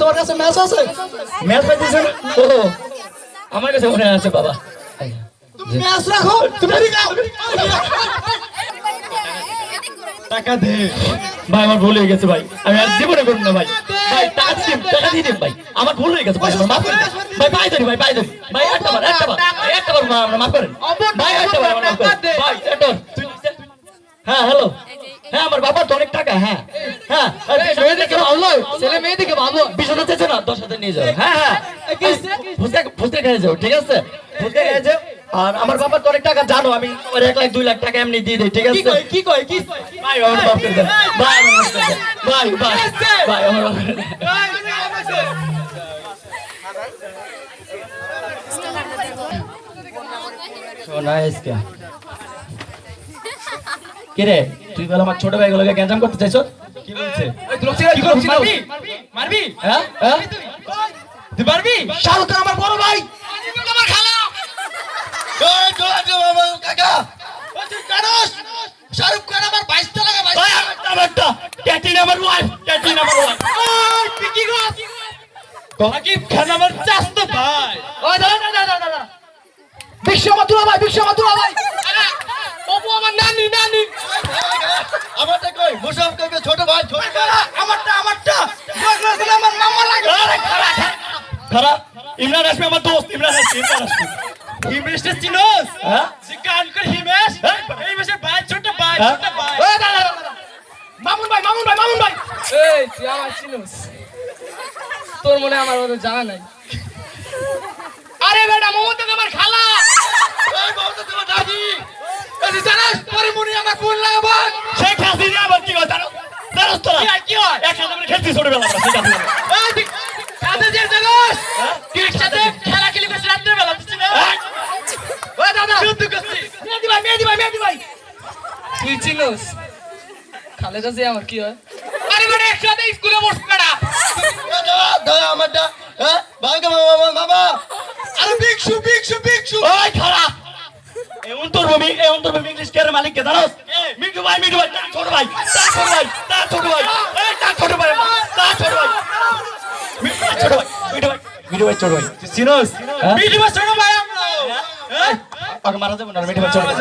তোমার কাছে ম্যাচ আছে? ম্যাচ পাইতেছে? ও আমার কাছে মনে আছে বাবা। ম্যাচ রাখো তুমি টাকা দে। ভাই আমার ভুল হয়ে গেছে ভাই। আমি আর জীবনে করব না ভাই। ভাই টাকা দিন, টাকা দিন ভাই। আমার ভুল হয়ে গেছে ভাই আমার মাফ করে দেন। ভাই পাই ধরি ভাই পাই ধরি। ভাই একটা বার একটা বার একটা বার মাফ করেন। ভাই একটা বার মাফ করেন। ভাই একটা হ্যাঁ হ্যালো। হ্যাঁ আমার বাবার তো অনেক টাকা হ্যাঁ। হ্যাঁ মেয়েদেরকে ভালো ছেলে মেয়েদিকে ভালো বিশাল চেয়েছে না দশ হাজার নিয়ে যাও। হ্যাঁ হ্যাঁ। ফুচকা ফুচকা খেয়ে যাও ঠিক আছে? ফুচকা খেয়ে যাও। আর আমার বাবার তো অনেক টাকা জানো আমি এক লাখ দুই লাখ টাকা এমনি দিয়ে দিই ঠিক আছে? কি কয় কি? কয় ভাই আমার ভাই ভাই ভাই ভাই কে রে? তুই বল আমার ছোট ভাইগুলোকে গ্যাঞ্জাম করতে চাইছ? কি বলছে? কি মারবি? মারবি? হ্যাঁ? হ্যাঁ? তুই মারবি? শাহরুখ খান আমার বড় ভাই। আমার খালা ওই চলে যাও আমার কাকা। ও তুই কারস? শাহরুখ খান আমার 22 টাকা ভাই আমারটা আমারটা ক্যাটিন আমার ওয়াইফ ক্যাটিন আমার ওয়াইফ ওই পিকি গো? সাকিব খান আমার চাস্তো ভাই। ওই দাঁড়া দাঁড়া দাঁড়া বিশ্ব মাতুলা ভাই বিশ্ব ভাই। অপু আমার নানি নানি। আমারটা কই? মুসাফ কইবে ছোট ভাই ছোট ভাই। আমারটা আমারটা। আমার মামা লাগে। আরে খারা খারা ইমরান হাসমি আমার দোস্ত ইমরান হাসমি ইমরান হাসমি হিমেশ চিনোস? হ্যাঁ? সিকান করে হিমেশ। হিমেশের ভাই ছোট ভাই হ্যাঁ? ছোট ভাই। মামুন ভাই মামুন ভাই মামুন ভাই। এই তুই আমার চিনিস? তোর মনে আমার ওদের জানা নাই? আরে বেটা মোহাম্মদ তো আমার খালা। খেলছি ছোটবেলা এই তুই সাথে যে জানাস? তুই একসাথে খেলা। খেলি করছিস রাত্রে বেলা বুঝছিস না ওই দাদা শুদ্ধ করছিস মেহেদি ভাই মেহেদি ভাই মেহেদি ভাই তুই চিনিস খালেদা যে আমার কি হয় আরে বেটা একসাথে স্কুলে বসে কাটা দাদা দাদা আমারটা হ্যাঁ ভাইকে মামা মামা আরে ভিক্ষু ভিক্ষু ভিক্ষু ওই খারা এই অন্তর্ভূমি এই অন্তর্ভূমি ইংলিশ কেয়ারের মালিক কে জানোস মিঠু ভাই মিঠু ভাই ছোট ভাই ছোট ভাই ছোট ভাই এই তার ছোট ভাই তার ছোট ভাই মিঠু ভাই ছোট ভাই মিঠু ভাই মিঠু ভাই ছোট ভাই। চিনোস হ্যাঁ? ভিডিও ছোট ভাই আমরা। এই, মারা যাবে না মিঠু ভাই ছোট ভাই